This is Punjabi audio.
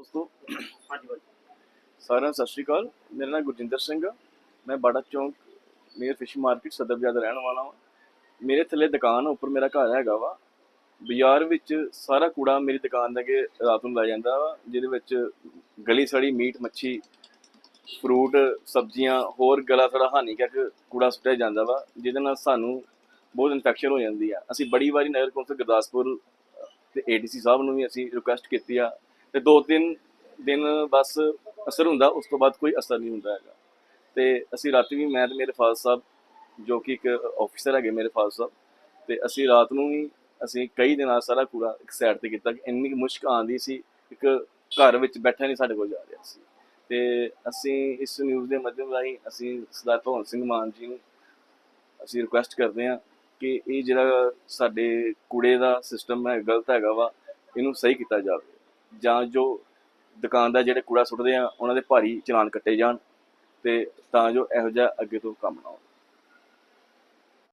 ਦੋਸਤੋ, ਹਾਂਜੀ ਬਾਈ ਸਾਰਿਆਂ ਨੂੰ ਸਤਿ ਸ਼੍ਰੀ ਅਕਾਲ। ਮੇਰਾ ਨਾਮ ਗੁਰਜਿੰਦਰ ਸਿੰਘ ਆ। ਮੈਂ ਬਾੜਾ ਚੌਂਕ ਨੀਅਰ ਫਿਸ਼ ਮਾਰਕੀਟ, ਸਦਰ ਦਾ ਰਹਿਣ ਵਾਲਾ ਹਾਂ ਮੇਰੇ ਥੱਲੇ ਦੁਕਾਨ ਉੱਪਰ ਮੇਰਾ ਘਰ ਹੈਗਾ ਵਾ। ਬਾਜ਼ਾਰ ਵਿੱਚ ਸਾਰਾ ਕੂੜਾ ਮੇਰੀ ਦੁਕਾਨ ਦੇ ਅੱਗੇ ਰਾਤ ਨੂੰ ਲਾਇਆ ਜਾਂਦਾ ਵਾ, ਜਿਹਦੇ ਵਿੱਚ ਗਲੀ ਸੜੀ, ਮੀਟ, ਮੱਛੀ, ਫਰੂਟ, ਸਬਜ਼ੀਆਂ, ਹੋਰ ਗਲਾ ਸੜਾ ਹਾਨੀਕਾਰਕ ਕੂੜਾ ਸੁੱਟਿਆ ਜਾਂਦਾ ਵਾ, ਜਿਹਦੇ ਨਾਲ ਸਾਨੂੰ ਬਹੁਤ ਇਨਫੈਕਸ਼ਨ ਹੋ ਜਾਂਦੀ ਆ। ਅਸੀਂ ਬੜੀ ਵਾਰੀ ਨਗਰ ਕੌਂਸਲ ਗੁਰਦਾਸਪੁਰ ਤੇ ਏਡੀਸੀ ਸਾਹਿਬ ਨੂੰ ਵੀ ਅਸੀਂ ਰਿਕੁਐਸਟ ਕੀਤੀ ਆ ਤੇ ਦੋ ਤਿੰਨ ਦਿਨ ਬਸ ਅਸਰ ਹੁੰਦਾ, ਉਸ ਤੋਂ ਬਾਅਦ ਕੋਈ ਅਸਰ ਨਹੀਂ ਹੁੰਦਾ ਹੈਗਾ। ਤੇ ਅਸੀਂ ਰਾਤੀ ਵੀ ਮੈਂ ਤੇ ਮੇਰੇ ਫਾਦਰ ਸਾਹਿਬ, ਜੋ ਕਿ ਇੱਕ ਆਫੀਸਰ ਹੈਗੇ ਮੇਰੇ ਫਾਦਰ ਸਾਹਿਬ, ਤੇ ਅਸੀਂ ਰਾਤ ਨੂੰ ਵੀ ਅਸੀਂ ਕਈ ਦਿਨਾਂ ਸਾਰਾ ਕੂੜਾ ਇੱਕ ਸਾਈਡ ਤੇ ਕੀਤਾ ਕਿ ਇੰਨੀ ਕੁ ਮੁਸ਼ਕ ਆਂਦੀ ਸੀ, ਇੱਕ ਘਰ ਵਿੱਚ ਬੈਠਾ ਨਹੀਂ ਸਾਡੇ ਕੋਲ ਜਾ ਰਿਹਾ ਸੀ। ਤੇ ਅਸੀਂ ਇਸ ਨਿਊਜ਼ ਦੇ ਮਾਧਿਅਮ ਰਾਹੀਂ ਅਸੀਂ ਸਰਦਾਰ ਭਗਵੰਤ ਸਿੰਘ ਮਾਨ ਜੀ ਨੂੰ ਅਸੀਂ ਰਿਕੁਐਸਟ ਕਰਦੇ ਹਾਂ ਕਿ ਇਹ ਜਿਹੜਾ ਸਾਡੇ ਕੂੜੇ ਦਾ ਸਿਸਟਮ ਹੈ, ਗਲਤ ਹੈਗਾ ਵਾ, ਇਹਨੂੰ ਸਹੀ ਕੀਤਾ ਜਾਵੇ। ਜਾਂ ਜੋ ਦੁਕਾਨਦਾਰ ਜਿਹੜੇ ਕੂੜਾ ਸੁੱਟਦੇ ਆ, ਉਹਨਾਂ ਦੇ ਭਾਰੀ ਚਲਾਨ ਕੱਟੇ ਜਾਣ ਤੇ ਤਾਂ ਜੋ ਇਹੋ ਜਿਹਾ ਅੱਗੇ ਤੋਂ ਕੰਮ ਨਾ ਹੋਵੇ।